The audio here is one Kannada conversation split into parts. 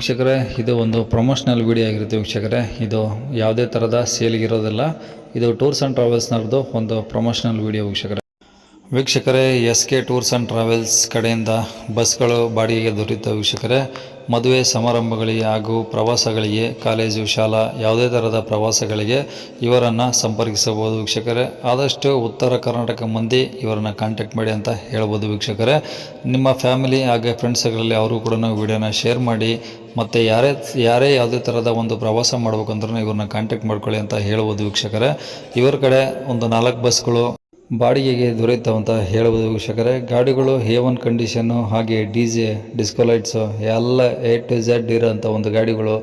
ವೀಕ್ಷಕರೇ, ಇದು ಒಂದು ಪ್ರಮೋಷನಲ್ ವಿಡಿಯೋ ಆಗಿರುತ್ತೆ ವೀಕ್ಷಕರೇ. ಇದು ಯಾವುದೇ ಥರದ ಸೇಲ್ಗಿರೋದಿಲ್ಲ ಇದು ಟೂರ್ಸ್ ಆ್ಯಂಡ್ ಟ್ರಾವೆಲ್ಸ್ನವ್ರದ್ದು ಒಂದು ಪ್ರಮೋಷನಲ್ ವಿಡಿಯೋ ವೀಕ್ಷಕರೇ. ವೀಕ್ಷಕರೇ S K tours and travels ಕಡೆಯಿಂದ ಬಸ್ಗಳು ಬಾಡಿಗೆಗೆ ದೊರೆಯುತ್ತವೆ ವೀಕ್ಷಕರೇ. ಮದುವೆ ಸಮಾರಂಭಗಳಿಗೆ ಹಾಗೂ ಪ್ರವಾಸಗಳಿಗೆ, ಕಾಲೇಜು, ಶಾಲಾ, ಯಾವುದೇ ಥರದ ಪ್ರವಾಸಗಳಿಗೆ ಇವರನ್ನು ಸಂಪರ್ಕಿಸಬಹುದು ವೀಕ್ಷಕರೇ. ಆದಷ್ಟು ಉತ್ತರ ಕರ್ನಾಟಕ ಮಂದಿ ಇವರನ್ನು ಕಾಂಟ್ಯಾಕ್ಟ್ ಮಾಡಿ ಅಂತ ಹೇಳ್ಬೋದು ವೀಕ್ಷಕರೇ. ನಿಮ್ಮ ಫ್ಯಾಮಿಲಿ ಹಾಗೆ ಫ್ರೆಂಡ್ಸ್ಗಳಲ್ಲಿ ಅವರು ಕೂಡ ವಿಡಿಯೋನ ಶೇರ್ ಮಾಡಿ ಮತ್ತು ಯಾರೇ ಯಾರೇ ಯಾವುದೇ ಥರದ ಒಂದು ಪ್ರವಾಸ ಮಾಡ್ಬೇಕಂದ್ರೂ ಇವ್ರನ್ನ ಕಾಂಟ್ಯಾಕ್ಟ್ ಮಾಡ್ಕೊಳ್ಳಿ ಅಂತ ಹೇಳ್ಬೋದು ವೀಕ್ಷಕರೇ. ಇವರ ಕಡೆ ಒಂದು ನಾಲ್ಕು ಬಸ್ಗಳು ಬಾಡಿಗೆಗೆ ದೊರೆಯುತ್ತವೆ ಅಂತ ಹೇಳ್ಬೋದು ವೀಕ್ಷಕರೇ. ಗಾಡಿಗಳು ಹೇ ಒನ್ ಕಂಡೀಷನ್ನು ಹಾಗೆ ಡಿ ಜೆ ಡಿಸ್ಕೋ ಲೈಟ್ಸು ಎಲ್ಲ ಎ ಟು ಝೆಡ್ ಇರೋಂಥ ಒಂದು ಗಾಡಿಗಳು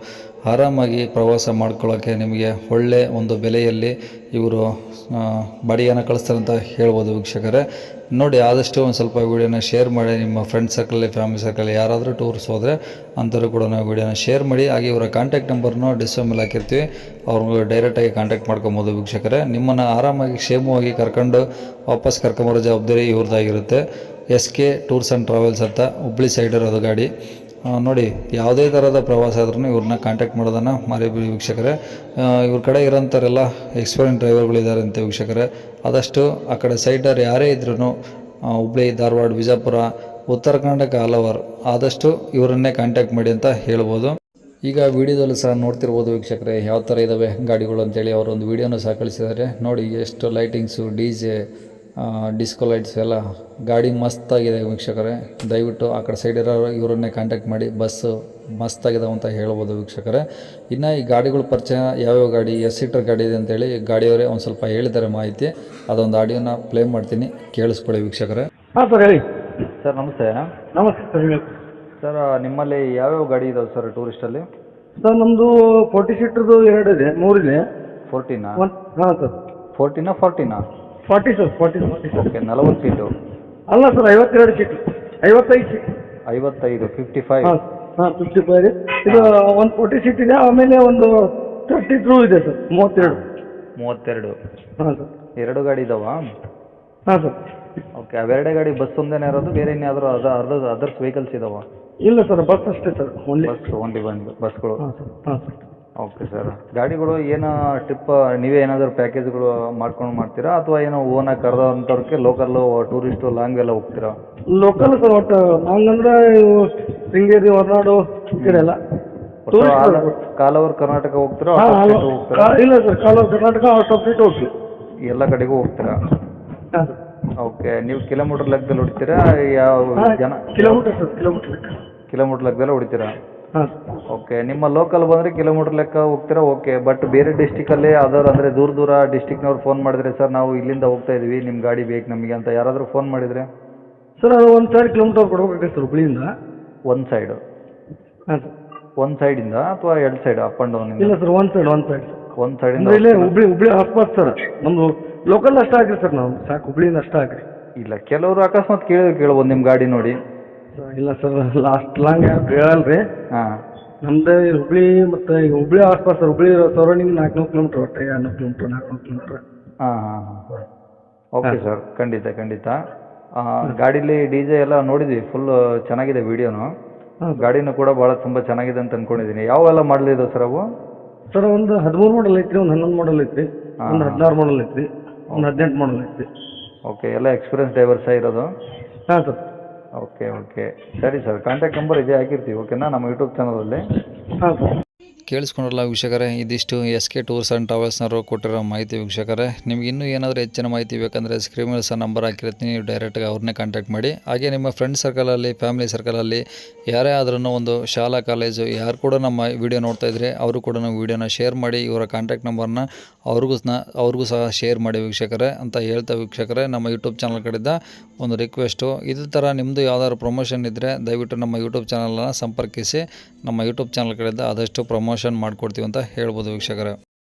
ಆರಾಮಾಗಿ ಪ್ರವಾಸ ಮಾಡ್ಕೊಳ್ಳೋಕ್ಕೆ ನಿಮಗೆ ಒಳ್ಳೆ ಒಂದು ಬೆಲೆಯಲ್ಲಿ ಇವರು ಆ, ಬಾಡಿಗೆನ ಕಳಿಸ್ತಾರೆ ಅಂತ ಹೇಳ್ಬೋದು ವೀಕ್ಷಕರೇ. ನೋಡಿ ಆದಷ್ಟು ಒಂದು ಸ್ವಲ್ಪ ವೀಡಿಯೋನ ಶೇರ್ ಮಾಡಿ. ನಿಮ್ಮ ಫ್ರೆಂಡ್ ಸರ್ಕಲ್ಲಿ ಫ್ಯಾಮಿಲಿ ಸರ್ಕಲ್ ಯಾರಾದರೂ ಟೂರ್ಸ್ ಹೋದರೆ ಅಂಥವ್ರು ಕೂಡ ನಾವು ವೀಡಿಯೋನ ಶೇರ್ ಮಾಡಿ. ಹಾಗೆ ಇವರ ಕಾಂಟ್ಯಾಕ್ಟ್ ನಂಬರ್ನು ಡಿಸ್ಪ್ಲೇ ಮೇಲೆ ಹಾಕಿರ್ತೀವಿ. ಅವ್ರಿಗೆ ಡೈರೆಕ್ಟಾಗಿ ಕಾಂಟ್ಯಾಕ್ಟ್ ಮಾಡ್ಕೊಬೋದು ವೀಕ್ಷಕರೇ. ನಿಮ್ಮನ್ನು ಆರಾಮಾಗಿ ಕ್ಷೇಮವಾಗಿ ಕರ್ಕೊಂಡು ವಾಪಸ್ ಕರ್ಕೊಂಬರೋ ಜವಾಬ್ದಾರಿ ಇವ್ರದ್ದಾಗಿರುತ್ತೆ. S K tours and travels ಅಂತ ಹುಬ್ಳಿ ಸೈಡ್ ಇರೋದು ಗಾಡಿ. ನೋಡಿ, ಯಾವುದೇ ಥರದ ಪ್ರವಾಸ ಆದ್ರೂ ಇವ್ರನ್ನ ಕಾಂಟ್ಯಾಕ್ಟ್ ಮಾಡೋದನ್ನು ಮರಿಬೇಡಿ ವೀಕ್ಷಕರೇ. ಇವ್ರ ಕಡೆ ಇರೋಂಥವರೆಲ್ಲ ಎಕ್ಸ್ಪೀರಿಯನ್ಸ್ ಡ್ರೈವರ್ಗಳಿದ್ದಾರೆ ಅಂತ ವೀಕ್ಷಕರೇ. ಆದಷ್ಟು ಆ ಕಡೆ ಸೈಡರ್ ಯಾರೇ ಇದ್ರೂ ಹುಬ್ಳಿ, ಧಾರವಾಡ, ಬಿಜಾಪುರ, ಉತ್ತರ ಕರ್ನಾಟಕ ಆಲ್ ಓವರ್ ಆದಷ್ಟು ಇವರನ್ನೇ ಕಾಂಟ್ಯಾಕ್ಟ್ ಮಾಡಿ ಅಂತ ಹೇಳ್ಬೋದು. ಈಗ ವಿಡಿಯೋದಲ್ಲಿ ಸಹ ನೋಡ್ತಿರ್ಬೋದು ವೀಕ್ಷಕರೇ, ಯಾವ ಥರ ಇದ್ದಾವೆ ಗಾಡಿಗಳು ಅಂತೇಳಿ ಅವರು ಒಂದು ವಿಡಿಯೋನ ಸಹ ಕಳಿಸಿದ್ದಾರೆ. ನೋಡಿ, ಎಷ್ಟು lightings D J disco lights ಎಲ್ಲ ಗಾಡಿ ಮಸ್ತಾಗಿದೆ ವೀಕ್ಷಕರೇ. ದಯವಿಟ್ಟು ಆ ಕಡೆ ಸೈಡ್ ಇರೋ ಇವರನ್ನೇ ಕಾಂಟ್ಯಾಕ್ಟ್ ಮಾಡಿ ಬಸ್ಸು ಮಸ್ತಾಗಿದಾವೆ ಅಂತ ಹೇಳ್ಬೋದು ವೀಕ್ಷಕರೇ. ಇನ್ನು ಈ ಗಾಡಿಗಳ ಪರಿಚಯ ಯಾವ್ಯಾವ ಗಾಡಿ ಎಸ್ ಸೀಟರ್ ಗಾಡಿ ಇದೆ ಅಂತೇಳಿ ಗಾಡಿಯವರೇ ಒಂದು ಸ್ವಲ್ಪ ಹೇಳಿದ್ದಾರೆ ಮಾಹಿತಿ. ಅದೊಂದು ಆಡಿಯೋನ ಪ್ಲೇ ಮಾಡ್ತೀನಿ ಕೇಳಿಸ್ಕೊಳ್ಳಿ ವೀಕ್ಷಕರೇ. ಹಾಂ ಸರ್ ಹೇಳಿ. ಸರ್ ನಮಸ್ತೆ. ನಮಸ್ತೆ ಸರ್ ಹೇಳಿ. ಸರ್ ನಿಮ್ಮಲ್ಲಿ ಯಾವ್ಯಾವ ಗಾಡಿ ಇದಾವೆ ಸರ್ ಟೂರಿಸ್ಟಲ್ಲಿ ಸರ್ ನಮ್ಮದು ಫೋರ್ಟಿ ಸೀಟ್ರದ್ದು ಎರಡು ಇದೆ ಮೂರಿದೆ. ಫೋರ್ಟಿನಾ ಹಾಂ ಸರ್ ಫೋರ್ಟಿನಾ ಫಾರ್ಟಿನಾ ಫಾರ್ಟಿ ಸರ್ ಫಾರ್ಟಿ ಓಕೆ ನಲವತ್ತು ಸೀಟು. ಅಲ್ಲ ಸರ್ ಐವತ್ತೆರಡು ಸೀಟು. ಐವತ್ತೈದು ಸೀಟ್. ಐವತ್ತೈದು ಫಿಫ್ಟಿ ಫೈವ್ ಹಾಂ ಹಾಂ ಫಿಫ್ಟಿ ಫೈವ್ ಇದು ಒಂದು ಫೋರ್ಟಿ ಸೀಟ್ ಇದೆ ಆಮೇಲೆ ಒಂದು ತರ್ಟಿ ತ್ರೂ ಇದೆ ಸರ್ ಮೂವತ್ತೆರಡು. ಮೂವತ್ತೆರಡು. ಹಾಂ ಸರ್. ಎರಡು ಗಾಡಿ ಇದಾವಾ? ಹಾಂ ಸರ್. ಓಕೆ ಅವೆರಡೇ ಗಾಡಿ ಬಸ್ ಒಂದೇನೇ ಇರೋದು ಬೇರೆ ಇನ್ಯಾವುದಾದ್ರು ಅದ ಅರ್ಧ ಅದರ್ಸ್ ವೆಹಿಕಲ್ಸ್ ಇದಾವ? ಇಲ್ಲ ಸರ್ ಬಸ್ ಅಷ್ಟೇ ಸರ್ ಓನ್ಲಿ ಬಸ್ ಓನ್ಲಿ ಬಂದು ಬಸ್ಗಳು ಹಾಂ ಸರ್. ಹಾಂ ಸರ್. ಓಕೆ ಸರ್ ಗಾಡಿಗಳು ಏನು ಟ್ರಿಪ್ ನೀವೇ ಏನಾದರೂ ಪ್ಯಾಕೇಜ್ಗಳು ಮಾಡ್ಕೊಂಡು ಮಾಡ್ತೀರಾ? ಅಥವಾ ಏನೋ ಓನ ಕರೆದಂಥವ್ರಿಗೆ ಲೋಕಲ್ಲು ಟೂರಿಸ್ಟು ಲಾಂಗ್ ಎಲ್ಲ ಹೋಗ್ತೀರಾ? ಲೋಕಲ್ ಸರ್ ಒಟ್ಟು ಹಂಗಂದ್ರೆ ಇವು ಶೃಂಗೇರಿ ಹೊರನಾಡು ಈ ಕಡೆ ಎಲ್ಲ. ಕಾಲ್ ಓವರ್ ಕರ್ನಾಟಕ ಹೋಗ್ತೀರಾ ಹಾಂ ಇಲ್ಲ ಸರ್ ಕಾಲ್ ಕರ್ನಾಟಕ ಔಟ್ ಆಫ್ ಸ್ಟೇಟ್ ಹೋಗ್ತೀವಿ. ಎಲ್ಲ ಕಡೆಗೂ ಹೋಗ್ತೀರಾ? ಹಾಂ ಸರ್ ಓಕೆ ನೀವು ಕಿಲೋಮೀಟರ್ ಲೆಕ್ಕದಲ್ಲಿ ಹೊಡಿತೀರಾ? ಯಾವ ಜನ ಕಿಲೋಮೀಟರ್ ಸರ್ ಕಿಲೋಮೀಟರ್ ಲೆಕ್ಕ. ಕಿಲೋಮೀಟರ್ ಲೆಕ್ಕದಲ್ಲಿ ಹೊಡಿತೀರಾ? ಹಾಂ. ಓಕೆ ನಿಮ್ಮ ಲೋಕಲ್ ಬಂದರೆ ಕಿಲೋಮೀಟರ್ ಲೆಕ್ಕ ಹೋಗ್ತೀರಾ? ಓಕೆ ಬಟ್ ಬೇರೆ ಡಿಸ್ಟಿಕಲ್ಲಿ ಯಾವ್ದಾದ್ರು ಅಂದರೆ ದೂರ ದೂರ ಡಿಸ್ಟಿಕ್ನವ್ರು ಫೋನ್ ಮಾಡಿದ್ರೆ ಸರ್ ನಾವು ಇಲ್ಲಿಂದ ಹೋಗ್ತಾ ಇದ್ದೀವಿ ನಿಮ್ಮ ಗಾಡಿ ಬೇಕು ನಮಗೆ ಅಂತ ಯಾರಾದರೂ ಫೋನ್ ಮಾಡಿದರೆ? ಸರ್ ಅದು ಒಂದು ಸೈಡ್ ಕಿಲೋಮೀಟರ್ ಕೊಡ್ಬೇಕಾಗತ್ತೆ ಸರ್ ಹುಬ್ಳಿಯಿಂದ. ಒಂದು ಸೈಡು ಹಾಂ. ಸರ್ ಒಂದು ಸೈಡಿಂದ ಅಥವಾ ಎರಡು ಸೈಡ್ ಅಪ್ ಆ್ಯಂಡ್ ಡೌನ್ ಇಲ್ಲ ಸರ್ ಒಂದು ಸೈಡ್ ಒಂದು ಸೈಡ್ ಒಂದು ಸೈಡಿಂದ ಅಂದರೆ ಇಲ್ಲೇ ಹುಬ್ಳಿ ಹುಬ್ಳಿ ಆಸ್ಪಾಸ್ ಸರ್ ನಮ್ಮದು ಲೋಕಲ್ ಅಷ್ಟೇ ಹಾಕ್ರಿ ಸರ್ ನಾವು ಸಾಕು ಹುಬ್ಳಿಯಿಂದ ಅಷ್ಟೇ ಹಾಕ್ರಿ ಇಲ್ಲ ಕೆಲವರು ಅಕಸ್ಮಾತ್ ಕೇಳಿದ್ರೆ ಕೇಳ್ಬೋದು ನಿಮ್ಮ ಗಾಡಿ ನೋಡಿ. ಇಲ್ಲ ಸರ್ ಲಾಸ್ಟ್ ಲಾಂಗ್ ಯಾರು ಕೇಳಲ್ಲ ರೀ ಹಾಂ. ನಮ್ದು ಹುಬ್ಳಿ ಮತ್ತು ಈಗ ಹುಬ್ಳಿ ಆಸ್ಪಾಸ್ ಸರ್ ಹುಬ್ಳಿ ಸರೌಂಡಿಂಗ್ ನಾಲ್ಕುನೂರು ಕಿಲೋಮೀಟ್ರ್ ಒಟ್ಟು ಎರಡು ಕಿಲೋಮೀಟ್ರ್ ನಾಲ್ಕುನೂರು ಕಿಲೋಮೀಟ್ರ್ ಹಾಂ ಹಾಂ ಹಾಂ. ಓಕೆ ಸರ್ ಖಂಡಿತ ಖಂಡಿತ. ಗಾಡೀಲಿ ಡಿ ಜೆ ಎಲ್ಲ ನೋಡಿದ್ವಿ ಫುಲ್ ಚೆನ್ನಾಗಿದೆ ವಿಡಿಯೋನು. ಗಾಡಿನೂ ಕೂಡ ಭಾಳ ತುಂಬ ಚೆನ್ನಾಗಿದೆ ಅಂತ ಅನ್ಕೊಂಡಿದ್ದೀನಿ ಯಾವೆಲ್ಲ ಮಾಡಲ್ ಇದಾವೆ ಸರ್ ಅವು? ಸರ್ ಒಂದು ಹದಿಮೂರು ಮಾಡಲ್ ಐತ್ರಿ ಒಂದು ಹನ್ನೊಂದು ಮಾಡಲ್ ಐತ್ರಿ ಒಂದು ಹದಿನಾರು ಮಾಡಲ್ ಐತ್ರಿ ಒಂದು ಹದಿನೆಂಟು ಮಾಡಲ್ ಐತ್ರಿ. ಓಕೆ ಎಲ್ಲ ಎಕ್ಸ್ಪೀರಿಯನ್ಸ್ ಡ್ರೈವರ್ಸೇ ಇರೋದು? ಹಾಂ ಸರ್ ಓಕೆ ಓಕೆ ಸರಿ ಸರ್ ಕಾಂಟ್ಯಾಕ್ಟ್ ನಂಬರ್ ಇದೆ ಹಾಕಿರ್ತೀವಿ ಓಕೆನಾ ನಮ್ಮ ಯೂಟ್ಯೂಬ್ ಚಾನಲಲ್ಲಿ ಹಾಂ ಸರ್ ಕೇಳಿಸ್ಕೊಂಡ್ರಲ್ಲ ವೀಕ್ಷಕರೇ, ಇದಿಷ್ಟು ಎಸ್ ಕೆ ಟೂರ್ಸ್ ಆ್ಯಂಡ್ ಟ್ರಾವೆಲ್ಸ್ನವರು ಕೊಟ್ಟಿರೋ ಮಾಹಿತಿ ವೀಕ್ಷಕರೇ. ನಿಮ್ಗೆ ಇನ್ನೂ ಏನಾದರೂ ಹೆಚ್ಚಿನ ಮಾಹಿತಿ ಬೇಕಂದರೆ ಸ್ಕ್ರೀನ್ ಸಹ ನಂಬರ್ ಹಾಕಿರ್ತೀನಿ, ನೀವು ಡೈರೆಕ್ಟಾಗಿ ಅವ್ರನ್ನೇ ಕಾಂಟ್ಯಾಕ್ಟ್ ಮಾಡಿ. ಹಾಗೆ ನಿಮ್ಮ ಫ್ರೆಂಡ್ ಸರ್ಕಲಲ್ಲಿ ಫ್ಯಾಮಿಲಿ ಸರ್ಕಲಲ್ಲಿ ಯಾರೇ ಆದ್ರೂ ಒಂದು ಶಾಲಾ ಕಾಲೇಜು ಯಾರು ಕೂಡ ನಮ್ಮ ವಿಡಿಯೋ ನೋಡ್ತಾ ಇದ್ರೆ ಅವರು ಕೂಡ ನಾವು ವಿಡಿಯೋನ ಶೇರ್ ಮಾಡಿ, ಇವರ ಕಾಂಟ್ಯಾಕ್ಟ್ ನಂಬರ್ನ ಅವ್ರಿಗೂ ಅವ್ರಿಗೂ ಸಹ ಶೇರ್ ಮಾಡಿ ವೀಕ್ಷಕರೇ ಅಂತ ಹೇಳ್ತಾ ವೀಕ್ಷಕರೇ, ನಮ್ಮ ಯೂಟ್ಯೂಬ್ ಚಾನಲ್ ಕಡೆಯಿಂದ ಒಂದು ರಿಕ್ವೆಸ್ಟು ಇದೇ ಥರ ನಿಮ್ಮದು ಯಾವ್ದಾದ್ರು ಪ್ರಮೋಷನ್ ಇದ್ದರೆ ದಯವಿಟ್ಟು ನಮ್ಮ ಯೂಟ್ಯೂಬ್ ಚಾನಲನ್ನು ಸಂಪರ್ಕಿಸಿ, ನಮ್ಮ ಯೂಟ್ಯೂಬ್ ಚಾನಲ್ ಕಡೆಯಿಂದ ಆದಷ್ಟು ಪ್ರಮೋಷನ್ ಮಾಡಿಕೊಡ್ತೀವಿ ಅಂತ ಹೇಳ್ಬೋದು ವೀಕ್ಷಕರೇ.